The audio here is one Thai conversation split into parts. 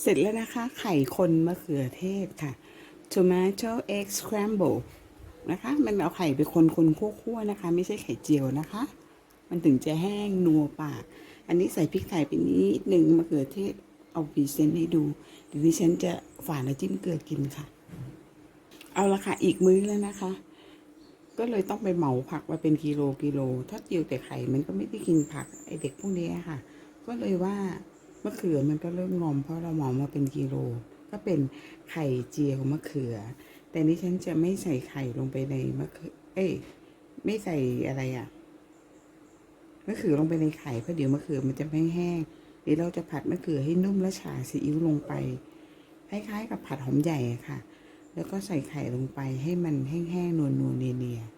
เสร็จแล้วนะคะ ไข่คนมะเขือเทศค่ะ tomato egg scramble นะคะ มันเอาไข่ไปคนคนคั่วๆนะคะ ไม่ใช่ไข่เจียวนะคะ มันถึงจะแห้งนัวปาก อันนี้ใส่พริกไทยไปนิดหนึ่งมะเขือเทศเอาพรีเซนต์ให้ดูเดี๋ยวดิฉันจะฝานแล้วจิ้มเกลือกินค่ะ เอาละค่ะ อีกมื้อแล้วนะคะ ก็เลยต้องไปเหมาผักมาเป็นกิโลกิโล ถ้าเจียวแต่ไข่มันก็ไม่ได้กินผักไอเด็กพวกนี้ค่ะ ก็เลยว่า มะเขือมันก็เริ่มงอมเพราะเราหมามาเป็นกิโล ก็เป็นไข่เจียวมะเขือ แต่นี่ฉันจะไม่ใส่ไข่ลงไปในมะเขือ เอ้ย ไม่ใส่อะไรอะ่ะมะเขือลงไปในไข่เพราะเดี๋ยวมะเขือมันจะไม่แห้งเดี๋ยวเราจะผัดมะเขือให้นุ่มและฉาซีอิ๊วลงไป คล้ายๆ กับผัดหอมใหญ่ค่ะ แล้วก็ใส่ไข่ลงไปให้มันแห้งๆนวลๆเนียๆ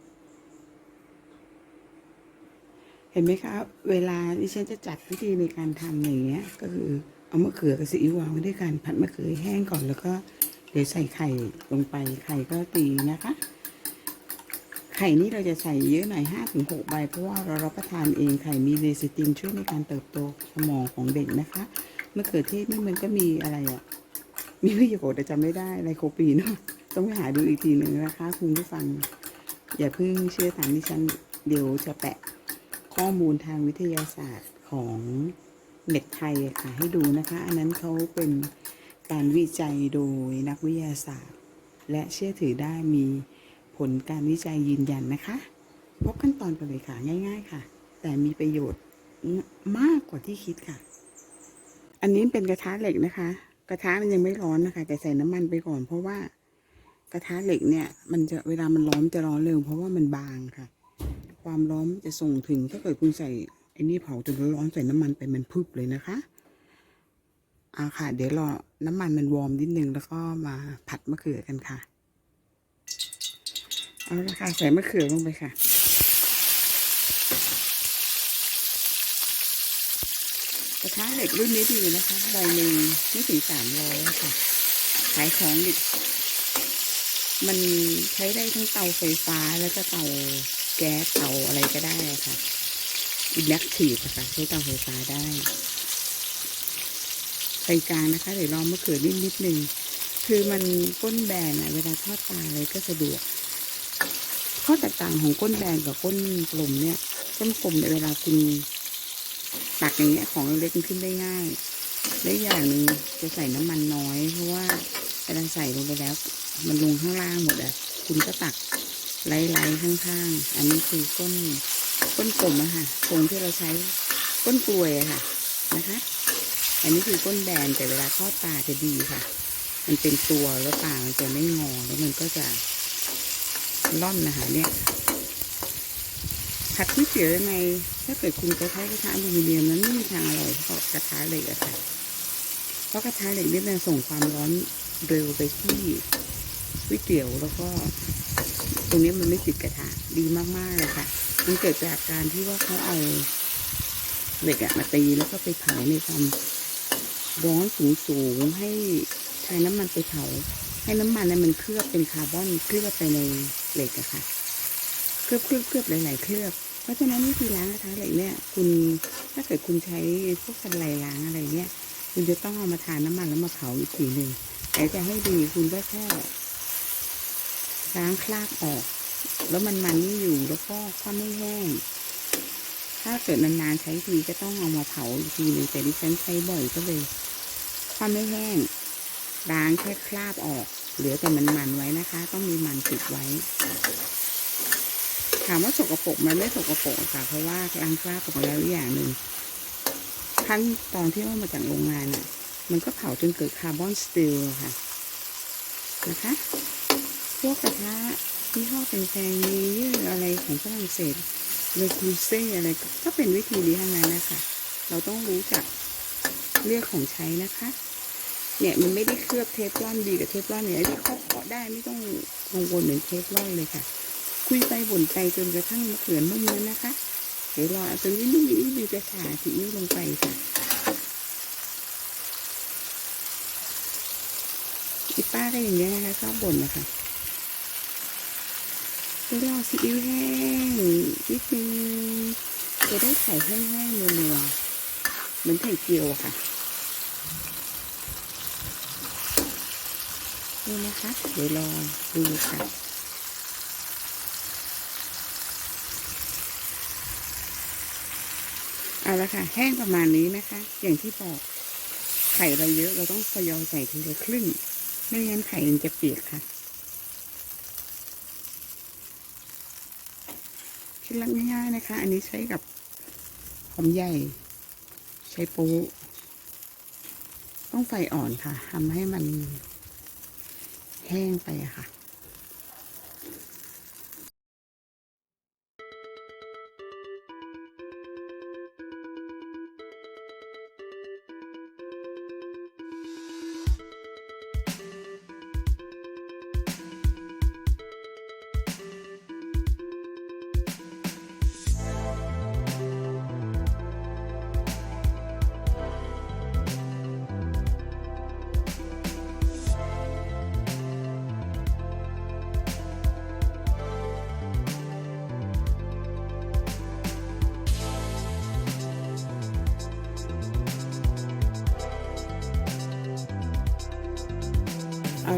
เห็นไหมคะเวลาที่ฉันจะจัดวิธีในการทำอย่างเงี้ยก็คือเอามะเขือกับซีอิ๊ววางไว้ด้วยกันผัดมะเขือแห้งก่อนแล้วก็เดี๋ยวใส่ไข่ลงไปไข่ก็ตีนะคะ ไข่นี่เราจะใส่เยอะหน่อยห้าถึงหกใบ เพราะว่าเรารับประทานเองไข่มีเลซิตินช่วยในการเติบโตสมองของเด็กนะคะมะเขือเทศนี่มันก็มีอะไรอะมีประโยชน์แต่จำไม่ได้ไลโคปีเนาะต้องไปหาดูอีกทีหนึ่งนะคะ คุณผู้ฟัง อย่าเพิ่งเชื่อตามที่ฉันเดี๋ยวจะแปะ ข้อมูลทางวิทยาศาสตร์ของเน็ตไทยค่ะให้ดูนะคะ อันนั้นเขาเป็นการวิจัยโดยนักวิทยาศาสตร์ และเชื่อถือได้มีผลการวิจัยยืนยันนะคะ พบขั้นตอนกันเลยค่ะง่าย ๆค่ะ แต่มีประโยชน์มากกว่าที่คิดค่ะ อันนี้เป็นกระทะเหล็กนะคะ กระทะมันยังไม่ร้อนนะคะ แต่ใส่น้ำมันไปก่อน เพราะว่ากระทะเหล็กเนี่ย มันจะเวลามันร้อนจะร้อนเร็วเพราะว่ามันบางค่ะ ความร้อนจะส่งถึงถ้าเกิดคุณใส่ไอ้นี่เผาจนร้อนใส่น้ำมันไปมันพึบเลยนะคะอาค่ะ เดี๋ยวรอน้ำมันมันวอร์มนิดนึงแล้วก็มาผัดมะเขือกันค่ะเอาละค่ะใส่มะเขือลงไปค่ะกระทะเหล็กรุ่นนี้ดีนะคะใบหนึ่งไม่ถึงสามร้อยค่ะ ขายของดิมันใช้ได้ทั้งเตาไฟฟ้าแล้วก็เตา แก๊สเตาอะไรก็ได้ค่ะ อินดักทีฟอะค่ะใช้เตาไฟฟ้าได้ไฟกลางนะคะเดี๋ยวลองมะเขือนิดนิดนึงคือมันก้นแบนอะเวลาทอดปลาอะไรก็สะดวกข้อแตกต่างของก้นแบนกับก้นกลมเนี่ยก้นกลมเนี่ยเวลาคุณตักอย่างเงี้ยของเล็กขึ้นได้ง่ายและอย่างหนึ่งจะใส่น้ำมันน้อย เพราะว่าเวลาใส่ลงไปแล้ว มันลงข้างล่างหมดอะคุณก็ตัก ไล่ๆข้างๆ อันนี้คือก้นก้นกลมอะค่ะโครงที่เราใช้ก้นกลวยอะค่ะนะคะ อันนี้คือก้นแบนแต่เวลาทอดปลาจะดีค่ะ มันเป็นตัวแล้วปลามันจะไม่งอแล้วมันก็จะร่อนนะคะเนี่ยผัดที่เสียยังไงถ้าเกิดคุณจะใช้กระทะอลูมิเนียมนั้นไม่มีทางอร่อยเท่ากระทะเหล็กอะค่ะ เพราะกระทะเหล็กนี่มันส่งความร้อนเร็วไปที่ก๋วยเตี๋ยวแล้วก็ ตรงนี้มันไม่ติดกระทะดีมากๆเลยค่ะ มันเกิดจากการที่ว่าเขาเอาเหล็กอะมาตีแล้วก็ไปเผาในความร้อนสูงๆให้ใช้น้ำมันไปเผา ให้น้ำมันนั้นมันเคลือบเป็นคาร์บอนเคลือบไปในเหล็กอะค่ะ เคลือบเคลือบเคลือบหลายๆเคลือบ เพราะฉะนั้นวิธีล้างกระทะเหล็กเนี่ย คุณถ้าเกิดคุณใช้พวกสันไลล้างอะไรเนี่ย คุณจะต้องเอามาทานน้ำมันแล้วมาเผาอีกทีหนึ่งแต่จะให้ดีคุณก็แค่ ล้างคราบออก แล้วมันมันนี่อยู่แล้วก็ควาไม่แห้ง ถ้าเกิดนานๆใช้ทีก็ต้องเอามาเผาอีกทีหนึ่งแต่ดิฉันใช้บ่อยก็เลยความไม่แห้งล้างแค่คราบออก เหลือแต่มันมันไว้นะคะ ต้องมีมันติดไว้ ถามว่าสกปรกมันไม่สกปรกค่ะ เพราะว่าล้างคราบออกแล้วอย่างหนึ่งขั้นตอนที่ว่ามาจากโรงงานอะ มันก็เผาจนเกิดคาร์บอนสตีลค่ะ นะคะ พวกกระทะที่ห้อแพงๆมีเยอะอะไรของฝรั่งเศสเลคูเซ่อะไรก็เป็นวิธีนี้ทั้งนั้นนะคะ เราต้องรู้จักเลือกของใช้นะคะ เนี่ยมันไม่ได้เคลือบเทฟลอนดีกับเทฟลอนเนี่ยที่เขาเคาะได้ไม่ต้องกังวลเหมือนเทฟลอนเลยค่ะ คุยไปบ่นไปจนกระทั่งมะเขือนุ่มแล้วนะคะ เดี๋ยวรอจนนิดนิดนิดนึงจะฉาซีอิ๊วลงไปค่ะอีป้าก็อย่างเงี้นะคะชอบบ่นนะคะ เดี๋ยวรอซีอิ๊วแห้งนิดนึงจะได้ไข่แห้งๆนัวๆเหมือนไข่เจียวอะค่ะนี่นะคะ เดี๋ยวรอดูค่ะเอาละค่ะ แห้งประมาณนี้นะคะ อย่างที่บอกไข่เราเยอะเราต้องทยอยใส่ทีละครึ่ง ไม่งั้นไข่มันจะเปียกค่ะ คิดลักง่ายๆนะคะ อันนี้ใช้กับหอมใหญ่ ใช้ปูต้องไฟอ่อนค่ะทำให้มันแห้งไปค่ะ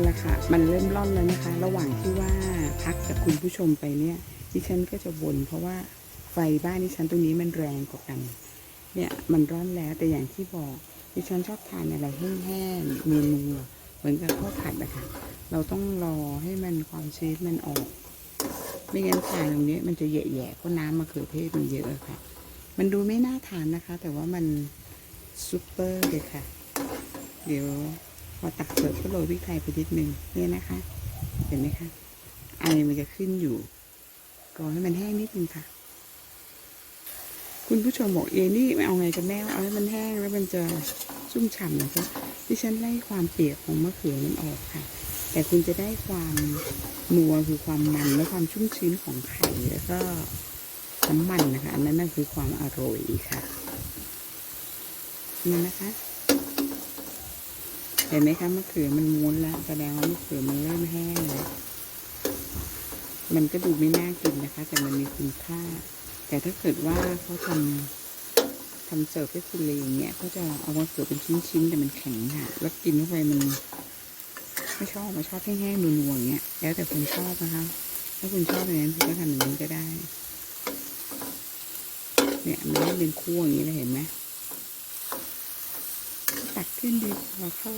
ละค่ะ มันเริ่มร่อนแล้วนะคะ ระหว่างที่ว่าพักกับคุณผู้ชมไปเนี่ย ดิฉันก็จะบ่นเพราะว่าไฟบ้านดิฉันตรงนี้มันแรงกว่ากัน เนี่ยมันร้อนแล้วแต่อย่างที่บอก ดิฉันชอบทานอะไรแห้งๆเมนูเหมือนกับข้าวผัดอะคะเราต้องรอให้มันความชีสมันออก ไม่งั้นทานตรงนี้มันจะแย่ๆเพราะน้ำมะเขือเทศมันเยอะค่ะ มันดูไม่น่าทานนะคะ แต่ว่ามันซุปเปอร์เลยค่ะ เดี๋ยว พอตักเสร์ฟก็โรยพริกไทยไปนิดนึงเนี่ยนะคะ เห็นไหมคะไอมันจะขึ้นอยู่รอให้มันแห้งนิดนึงค่ะ คุณผู้ชมบอกเอนี่ไม่เอาไงกันแน่เอาให้มันแห้งแล้วมันจะชุ่มฉ่ำนะคะดิฉันไล่ความเปียกของมะเขือมันออกค่ะ แต่คุณจะได้ความนัวคือความมันและความชุ่มชื้นของไข่แล้วก็น้ำมันนะคะ อันนั้นน่ะคือความอร่อยค่ะนี่นะคะ เห็นไหมคะมะเขือมันม้วนแล้วแสดงว่ามะเขือมันเริ่มแห้งแล้วมันก็ดูไม่น่ากินนะคะ แต่มันมีคุณค่า แต่ถ้าเกิดว่าเขาทำทำเสิร์ฟให้คุณเลยอย่างเงี้ยเขาจะเอามะเขือเป็นชิ้นๆแต่มันแข็งค่ะ แล้วกินเข้าไปมันไม่ชอบมาชอบแห้งๆนัวๆอย่างเงี้ยแล้วแต่คุณชอบนะคะ ถ้าคุณชอบอย่างนั้นคุณก็ทำอย่างนี้ก็ได้ เนี่ยมันเป็นคู่อย่างนี้เลยเห็นไหม ขึ้นดีกว่าค่ะ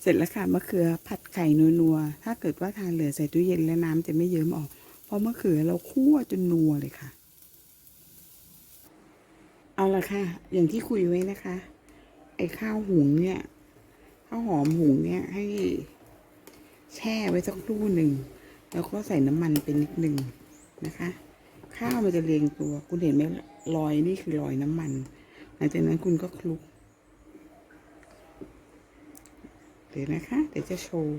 เสร็จแล้วค่ะมะเขือผัดไข่นัวๆ ถ้าเกิดว่าทานเหลือใส่ตู้เย็นแล้วน้ำจะไม่เยิ้มออก เพราะมะเขือเราคั่วจนนัวเลยค่ะ เอาละค่ะ อย่างที่คุยไว้นะคะ ไอ้ข้าวหุงเนี่ย ข้าวหอมหุงเนี่ยให้แช่ไว้สักครู่หนึ่ง แล้วก็ใส่น้ำมันไปนิดหนึ่งนะคะ ข้าวมันจะเรียงตัว คุณเห็นไหมรอยนี่คือรอยน้ำมัน หลังจากนั้นคุณก็คลุก เดี๋ยวนะคะ เดี๋ยวจะโชว์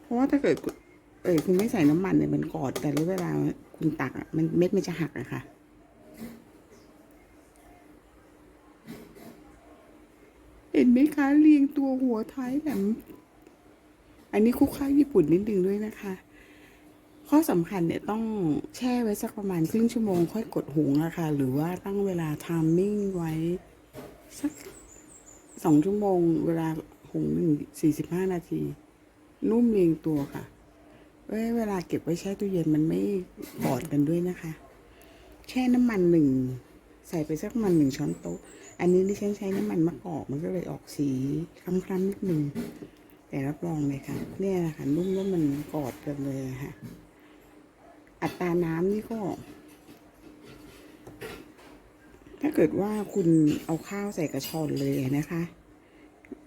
เพราะว่าถ้าเกิด เออคุณไม่ใส่น้ำมันเนี่ยมันกอด แต่เวลาคุณตักอะมันเม็ดมันจะหักอะค่ะเห็นไหมคะเรียงตัวหัวท้ายแบบอันนี้คุกข้าวญี่ปุ่นนิดนึงด้วยนะคะ ข้อสำคัญเนี่ยต้องแช่ไว้สักประมาณครึ่งชั่วโมงค่อยกดหุงอะค่ะหรือว่าตั้งเวลาทามมิ่งไว้สักสองชั่วโมง เวลาหุงหนึ่งสี่สิบห้านาที นุ่มเรียงตัวค่ะเว้เวลาเก็บไว้แช่ตู้เย็นมันไม่กอดกันด้วยนะคะ แช่น้ำมันหนึ่งใส่ไปสักประมันหนึ่งช้อนโต๊ะ อันนี้ดิฉันใช้น้ำมันมะกอกมันก็เลยออกสีคล้ำๆนิดนึงแต่รับรองเลยค่ะ เนี่ยแหละค่ะนุ่มแล้วมันกอดกันเลยค่ะ อัตราน้ำนี่ก็ ถ้าเกิดว่าคุณเอาข้าวใส่กระชอนเลยนะคะ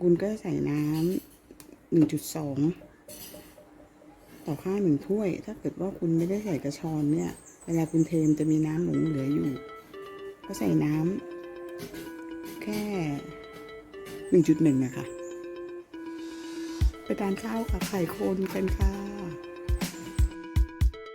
คุณก็ใส่น้ำหนึ่งจุดสองต่อข้าวหนึ่งถ้วย ถ้าเกิดว่าคุณไม่ได้ใส่กระชอนเนี่ย เวลาคุณเทมจะมีน้ำหลงเหลืออยู่ ก็ใส่น้ำแค่หนึ่งจุดหนึ่งอะคะไปทานข้าวกับไข่คนกันค่ะ